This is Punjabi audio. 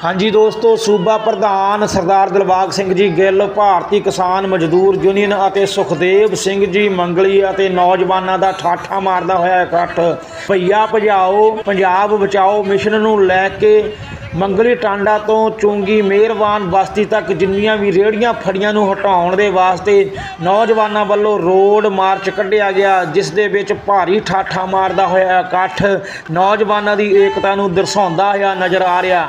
ਹਾਂਜੀ ਦੋਸਤੋ, ਸੂਬਾ ਪ੍ਰਧਾਨ ਸਰਦਾਰ ਦਿਲਬਾਗ ਸਿੰਘ ਜੀ ਗਿੱਲ, ਭਾਰਤੀ ਕਿਸਾਨ ਮਜ਼ਦੂਰ ਯੂਨੀਅਨ ਅਤੇ ਸੁਖਦੇਵ ਸਿੰਘ ਜੀ ਮੰਗਲੀ ਅਤੇ ਨੌਜਵਾਨਾਂ ਦਾ ਠਾਠਾ ਮਾਰਦਾ ਹੋਇਆ ਇਕੱਠ। ਭਈਆ ਭਜਾਓ, ਪੰਜਾਬ ਬਚਾਓ ਮਿਸ਼ਨ ਨੂੰ ਲੈ ਕੇ ਮੰਗਲੀ ਟਾਂਡਾ ਤੋਂ ਚੁੰਗੀ ਮਿਹਰਬਾਨ ਬਸਤੀ ਤੱਕ ਜਿੰਨੀਆਂ ਵੀ ਰੇੜੀਆਂ ਫੜੀਆਂ ਨੂੰ ਹਟਾਉਣ ਦੇ ਵਾਸਤੇ ਨੌਜਵਾਨਾਂ ਵੱਲੋਂ ਰੋਡ ਮਾਰਚ ਕੱਢਿਆ ਗਿਆ, ਜਿਸ ਦੇ ਵਿੱਚ ਭਾਰੀ ਠਾਠਾ ਮਾਰਦਾ ਹੋਇਆ ਇਕੱਠ ਨੌਜਵਾਨਾਂ ਦੀ ਏਕਤਾ ਨੂੰ ਦਰਸਾਉਂਦਾ ਹੋਇਆ ਨਜ਼ਰ ਆ ਰਿਹਾ।